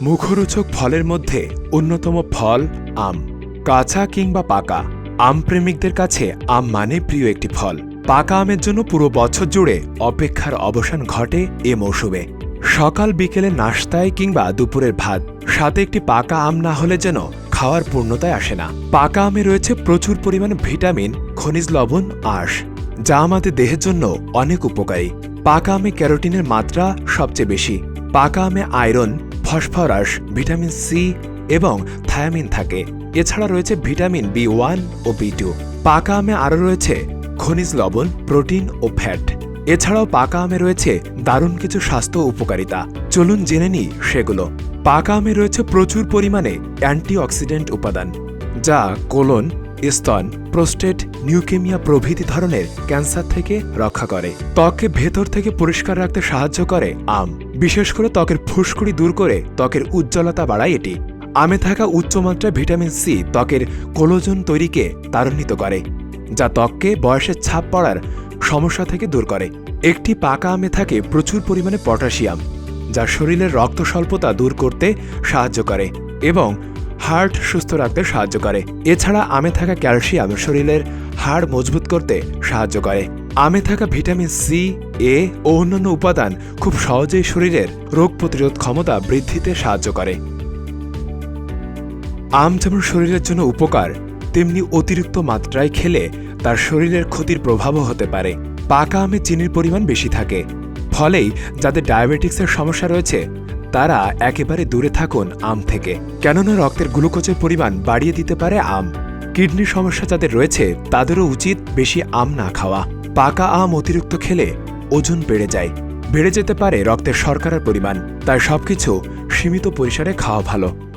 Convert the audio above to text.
মুখরোচক ফলের মধ্যে অন্যতম ফল আম। কাঁচা কিংবা পাকা। আম প্রেমিকদের কাছে আম মানে প্রিয় একটি ফল। পাকা আমের জন্য পুরো বছর জুড়ে অপেক্ষার অবসান ঘটে এ মৌসুমে। সকাল বিকেলে নাস্তায় কিংবা দুপুরের ভাত। সাথে একটি পাকা আম না হলে যেন খাওয়ার পূর্ণতায় আসে না। পাকা আমে রয়েছে প্রচুর পরিমাণে ভিটামিন, খনিজ লবণ, আঁশ, যা আমাদের দেহের জন্য অনেক উপকারী। পাকা আমে ক্যারোটিনের মাত্রা সবচেয়ে বেশি। পাকা আমে আয়রন ফসফরাস, ভিটামিন সি এবং থায়ামিন থাকে। এছাড়া রয়েছে ভিটামিন বি ওয়ান ও বি টু। পাকা আমে আরও রয়েছে খনিজ লবণ, প্রোটিন ও ফ্যাট। এছাড়াও পাকা আমে রয়েছে দারুণ কিছু স্বাস্থ্য উপকারিতা। চলুন জেনে নিই সেগুলো। পাকা আমে রয়েছে প্রচুর পরিমাণে অ্যান্টিঅক্সিডেন্ট উপাদান, যা কোলন স্তন, প্রোস্টেট, নিউকেমিয়া প্রভৃতি ধরনের ক্যান্সার থেকে রক্ষা করে। ত্বককে ভেতর থেকে পরিষ্কার রাখতে সাহায্য করে আম। বিশেষ করে ত্বকের ফুসকুড়ি দূর করে ত্বকের উজ্জ্বলতা বাড়ায় এটি। আমে থাকা উচ্চমাত্রায় ভিটামিন সি ত্বকের কোলোজন তৈরিকে ত্বরান্বিত করে, যা ত্বককে বয়সের ছাপ পড়ার সমস্যা থেকে দূর করে। একটি পাকা আমে থাকে প্রচুর পরিমাণে পটাশিয়াম, যা শরীরের রক্ত স্বল্পতা দূর করতে সাহায্য করে এবং হার্ট সুস্থ রাখতে সাহায্য করে। এছাড়া আমে থাকা ক্যালসিয়াম শরীরের হাড় মজবুত করতে সাহায্য করে। আমে থাকা ভিটামিন সি, এ ও অন্যান্য উপাদান খুব সহজেই শরীরের রোগ প্রতিরোধ ক্ষমতা বৃদ্ধিতে সাহায্য করে। আম যেমন শরীরের জন্য উপকার, তেমনি অতিরিক্ত মাত্রায় খেলে তার শরীরের ক্ষতির প্রভাবও হতে পারে। পাকা আমে চিনির পরিমাণ বেশি থাকে। ফলেই যাদের ডায়াবেটিক্সের সমস্যা রয়েছে তারা একেবারে দূরে থাকুন আম থেকে, কেননা রক্তের গ্লুকোজের পরিমাণ বাড়িয়ে দিতে পারে আম। কিডনির সমস্যা যাদের রয়েছে, তাদেরও উচিত বেশি আম না খাওয়া। পাকা আম অতিরিক্ত খেলে ওজন বেড়ে যায়। বেড়ে যেতে পারে রক্তের শর্করার পরিমাণ, তাই সবকিছু সীমিত পরিসরে খাওয়া ভালো।